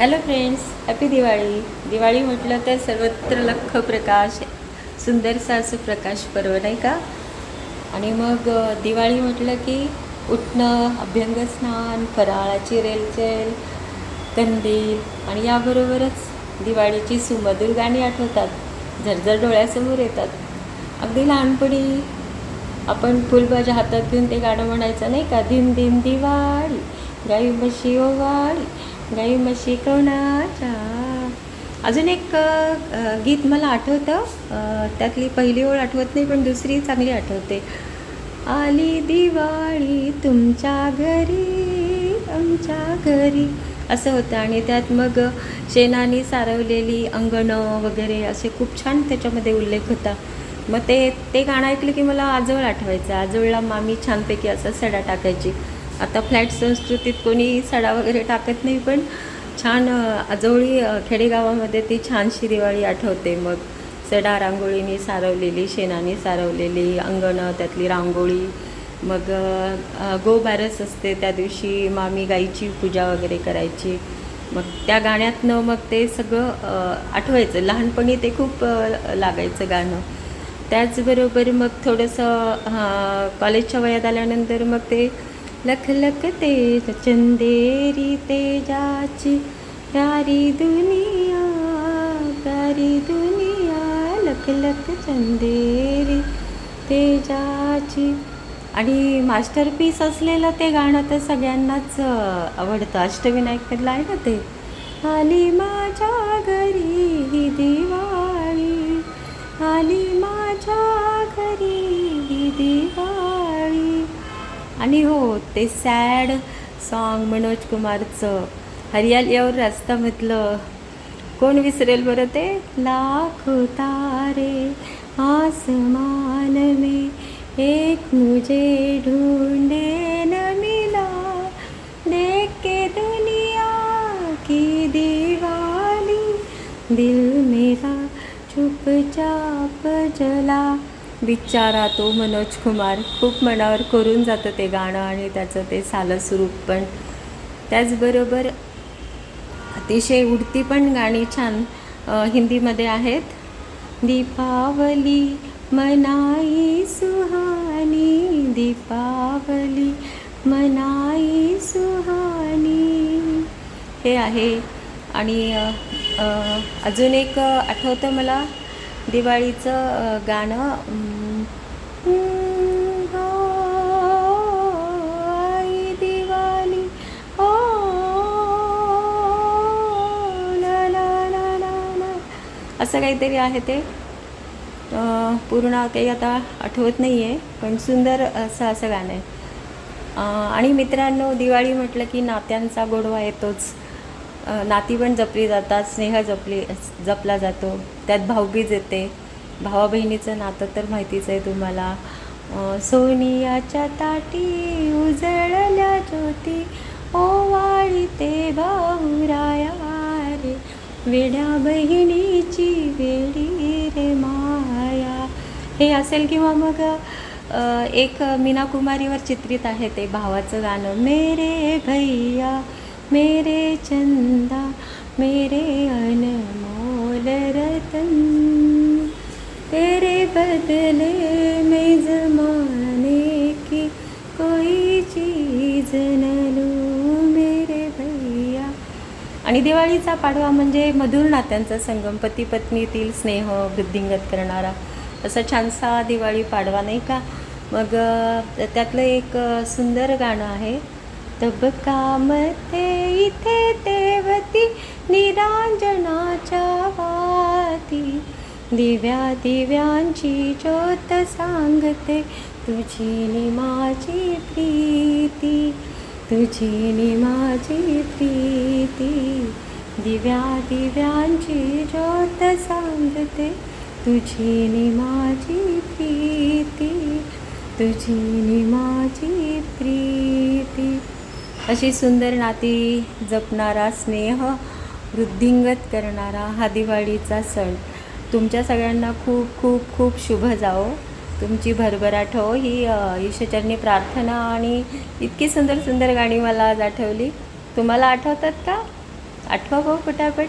Hello friends happy Diwali Diwali म्हटलं तर सर्वत्र लख प्रकाश सुंदरसा असं प्रकाश पर्व नाही का? आणि मग दिवाळी म्हटलं की उठणं अभ्यंगस्नान फराळाची रेलचेल कंदील आणि याबरोबरच दिवाळीची सुमधुर गाणी आठवतात. झरझर डोळ्यासमोर येतात. अगदी लहानपणी आपण फुलभाज्या हातात घेऊन ते गाणं म्हणायचं नाही का? दिन दिन दिवाळी गाई म्हशी ओवाळी गाई म्हशी कोणाच्या? अजून एक गीत मला आठवतं. त्यातली पहिली ओळ आठवत नाही पण दुसरी चांगली आठवते. आली दिवाळी तुमच्या घरी आमच्या घरी. असं होतं. आणि त्यात मग शेणाने सारवलेली अंगणं वगैरे असे खूप छान त्याच्यामध्ये उल्लेख होता. मग ते ते गाणं ऐकलं की मला आजोळ आठवायचं. आजोळला मामी छानपैकी असा सडा टाकायची. आता फ्लॅट संस्कृतीत कोणी सडा वगैरे टाकत नाही पण छान आजोळी खेडेगावामध्ये ती छानशी दिवाळी आठवते. मग सडा रांगोळीने सारवलेली शेणाने सारवलेली अंगणं त्यातली रांगोळी. मग गोबारस असते त्या दिवशी मामी गाईची पूजा वगैरे करायची. मग त्या गाण्यातनं मग ते सगळं आठवायचं. लहानपणी ते खूप लागायचं गाणं. त्याचबरोबर मग थोडंसं हां कॉलेजच्या वयात आल्यानंतर मग ते लख लख तेज चंदेरी तेजाची प्यारी दुनिया प्यारी दुनिया लख लख चंदेरी तेजाची. आणि मास्टरपीस असलेलं ते गाणं तर सगळ्यांनाच आवडतं. अष्टविनायकमधलं आहे ना ते? आली माझ्या घरी ही दिवाळी आली माझ्या घरी ही दिवाळी. आणि हो ते सॅड सॉन्ग मनोज कुमारचं हरियालीवर म्हटलं. कोण विसरेल बरं ते? लाख तारे आसमान में एक मुझे ढूंढे न मिला. देख के दुनिया की दीवाली दिल मेरा चुपचाप जला. बिचारा तो मनोज कुमार. खूप मनावर करून जातं ते गाणं आणि त्याचं ते सालं स्वरूप पण. त्याचबरोबर अतिशय उडती पण गाणी छान हिंदीमध्ये आहेत. दीपावली मनाई सुहानी दीपावली मनाई सुहानी. हे आहे. आणि अजून एक आठवतं मला दिवाळीचं गाणं दिवाळी ला असं काहीतरी आहे ते. पूर्ण काही आता आठवत नाही आहे पण सुंदर असं असं गाणं आहे. आणि मित्रांनो दिवाळी म्हटलं की नात्यांचा गोडवा येतोच. नाती पण जपली जातात स्नेह जपली जपला जातो. त्यात भाऊबीज येते. भावा बहिणीचं नातं तर माहितीच आहे तुम्हाला. सोनियाच्या ताटी उजळल्या ज्योती. ओवाळी ते भाऊराया रे. वेड्या बहिणीची वेडी रे माया. हे असेल किंवा मग एक मीना कुमारीवर चित्रित आहे ते भावाचं गाणं मेरे भैया. मेरे चंदा मेरे अनमोल रतन तेरे बदले में जमाने की कोई चीज न मेरे भैया। आणि दिवाळीचा पाडवा म्हणजे मधुर नात्यांचा संगम पती पत्नीतील स्नेह वृद्धिंगत करणारा. असा छानसा दिवाळी पाडवा नाही का? मग त्यातलं एक सुंदर गाणं आहे. तब कामते इथे देवती निरांजनाच्या वाती. दिव्या दिव्यांची ज्योत सांगते तुझी नि माझी प्रीती. तुझी नि माझी प्रीती. दिव्या दिव्यांची ज्योत सांगते तुझी नि माझी प्रीती. तुझी नि माझी प्रीती. अशी सुंदर नाती जपणारा स्नेह वृद्धिंगत करणारा हा दिवाळीचा सण. तुमच्या सगळ्यांना खूप खूप खूप शुभ जावो. तुमची भरभराट हो ही अ, ईश्वरचरणी प्रार्थना आणि इतकी सुंदर सुंदर गाणी मला आज आठवली. तुम्हाला आठवतात का? आठवा भाऊ पटापट